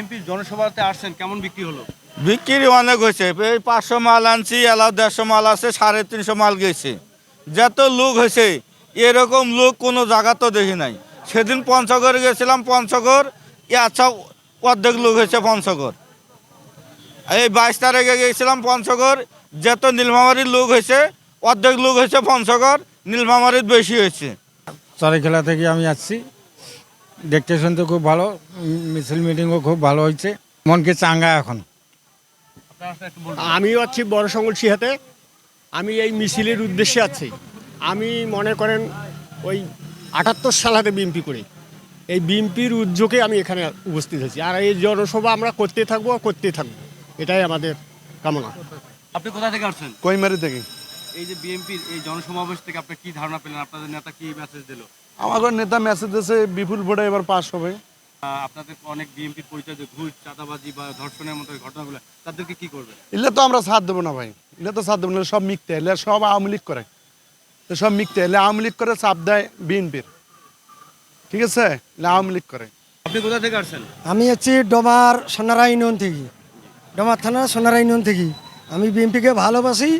MP জনসভাতে আসছেন কেমন বিক্রি হলো? বিক্রি অনেক হয়েছে। এই পাঁচশো মাল আনছি দেড়শো মাল আছে সাড়ে তিনশো মাল গেছে। যত লোক হয়েছে এরকম লোক কোনো জায়গা তো দেখি নাই। সেদিন পঞ্চগড়ে গেছিলাম পঞ্চগড় এ আচ্ছা অর্ধেক লোক হয়েছে পঞ্চগড়। এই বাইশ তারিখে গেছিলাম পঞ্চগড় যত নীলমামারির লোক হয়েছে অর্ধেক লোক হয়েছে পঞ্চগড় নীলমামারির বেশি হয়েছে। খেলা থেকে আমি আসছি। দেখতে শুনতে খুব ভালো মিছিল মিটিংও খুব ভালো হয়েছে। মনকে চাঙ্গা এখন। আমিও আছি বড় সংগল সিহাতে। আমি এই মিছিলের উদ্দেশ্যে আছি। আমি মনে করেন ওই আটাত্তর সাল সালাতে বিএমপি করি। এই বিএমপির উদ্যোগে আমি এখানে উপস্থিত আছি আর এই জনসভা আমরা করতে থাকব আর করতে থাকব। এটাই আমাদের কামনা। আপনি কোথা থেকে আসছেন? কইমারি থেকে। এই যে বিএনপির এই জনসমাবেশ থেকে আপনি কি ধারণা পেলেন? আপনাদের নেতা কি মেসেজ দিল? আমাদের নেতা মেসেজ দিয়েছে বিপুল ভোটে এবার পাস হবে। আপনাদের অনেক বিএনপির পরিচয় যে ঘুষ চাঁদাবাজি বা ধর্ষণের মতো ঘটনাগুলো তাদেরকে কি করবে এলে তো আমরা সাথ দেবো না ভাই। এলে তো সাথ দেবো না সব এলে সব আওয়ামী লীগ করে। সব মিথ্যে এলে আওয়ামী লীগ করে চাপ দেয় বিএনপির। ঠিক আছে? এলে আওয়ামী লীগ করে। আপনি কোথা থেকে আসছেন? আমি হচ্ছি ডোমার সোনারা ইউনিয়ন থেকে। ডোমার থানা সোনারা ইউনিয়ন থেকে। আমি বিএনপিকে ভালোবাসি।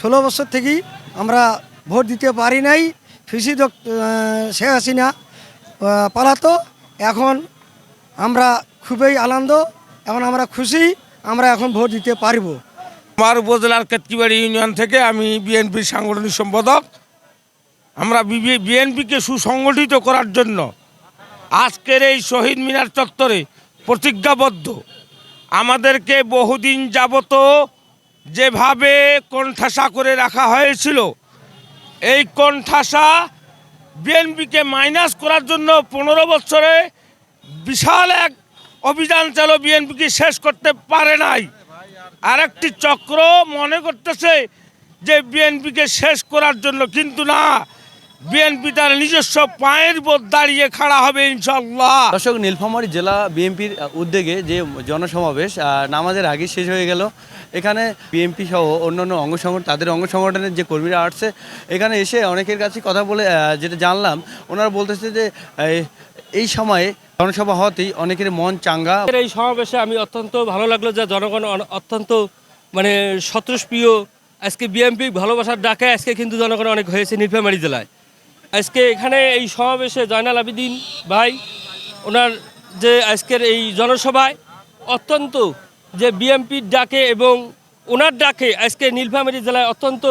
ষোলো বছর থেকে আমরা ভোট দিতে পারি নাই। ফিসি শেখ হাসিনা পালাতো। এখন আমরা খুবই আনন্দ, এখন আমরা খুশি, আমরা এখন ভোট দিতে পারব। আমার উপজেলার কেতকিবাড়ি ইউনিয়ন থেকে আমি বিএনপির সাংগঠনিক সম্পাদক। আমরা বিএনপিকে সুসংগঠিত করার জন্য আজকের এই শহীদ মিনার চত্বরে প্রতিজ্ঞাবদ্ধ। আমাদেরকে বহুদিন যাবত যেভাবে কণ্ঠাসা করে রাখা হয়েছিল এই কণ্ঠাসা বিএনপিকে মাইনাস করার জন্য পনেরো বছরে বিশাল এক অভিযান চালো বিএনপিকে শেষ করতে পারে নাই। আরেকটি চক্র মনে করতেছে যে বিএনপিকে শেষ করার জন্য কিন্তু না, বিএনপি তার নিজস্ব পায়ের উপর দাঁড়িয়ে খাড়া হবে ইনশাল্লাহ দর্শক, নীলফামারী জেলা বিএনপির উদ্যোগে যে জনসমাবেশ নামাজের আগে শেষ হয়ে গেল। এখানে বিএনপি সহ অন্যান্য অঙ্গ সংগঠন, তাদের অঙ্গ সংগঠনের যে কর্মীরা আসছে, এখানে এসে অনেকের কাছে কথা বলে যেটা জানলাম, ওনারা বলতেছে যে, এই- সময়ে জনসভা হওয়াতেই অনেকের মন চাঙ্গা। এই সমাবেশে আমি অত্যন্ত ভালো লাগল যে জনগণ অত্যন্ত মানে সন্ত্রাসপ্রিয় আজকে বিএমপি ভালোবাসার ডাকে আজকে কিন্তু জনগণ অনেক হয়েছে নীলফামারী জেলায়। আজকে এখানে এই সমাবেশে জয়নাল আবিদিন ভাই, ওনার যে আজকের এই জনসভায় অত্যন্ত যে বিএমপির ডাকে এবং ওনার ডাকে আজকে নীলফামারী জেলায় অত্যন্ত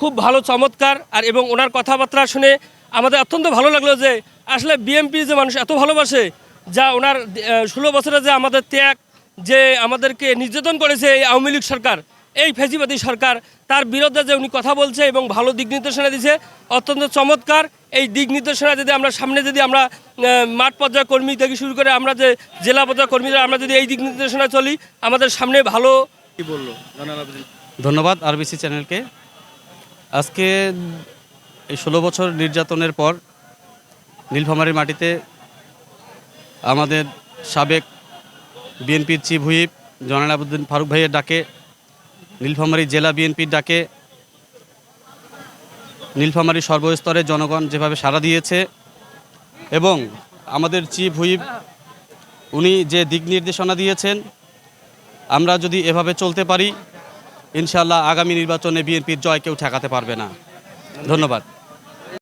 খুব ভালো, চমৎকার আর এবং ওনার কথাবার্তা শুনে আমাদের অত্যন্ত ভালো লাগল যে আসলে বিএমপি যে মানুষ এত ভালোবাসে, যা ওনার ষোলো বছরে যে আমাদের ত্যাগ, যে আমাদেরকে নির্যাতন করেছে এই আওয়ামী লীগ সরকার এই ফেসিবাদী সরকার, তার বিরুদ্ধে যে উনি কথা বলছে এবং ভালো দিক নির্দেশনা দিছে অত্যন্ত চমৎকার। এই দিক নির্দেশনা যদি আমরা সামনে যদি আমরা মাঠ পর্যায়ে কর্মী থেকে শুরু করে আমরা যে জেলা পর্যায়ে কর্মীরা আমরা যদি এই দিক নির্দেশনা চলি, আমাদের সামনে ভালো কি বলল ধন্যবাদ আরবিসি চ্যানেলকে। আজকে এই ষোলো বছর নির্যাতনের পর নীলফামারীর মাটিতে আমাদের সাবেক বিএনপির চিফ হুইপ জনাল আবুদ্দিন ফারুক ভাইয়ের ডাকে নীলফামারী জেলা বিএনপির ডাকে। নীলফামারী সর্বস্তরে জনগণ যেভাবে সাড়া দিয়েছে এবং আমাদের চিফ হুইপ, উনি যে দিক নির্দেশনা দিয়েছেন, আমরা যদি এভাবে চলতে পারি ইনশাল্লাহ আগামী নির্বাচনে বিএনপির জয় কেউ ঠেকাতে পারবে না। ধন্যবাদ।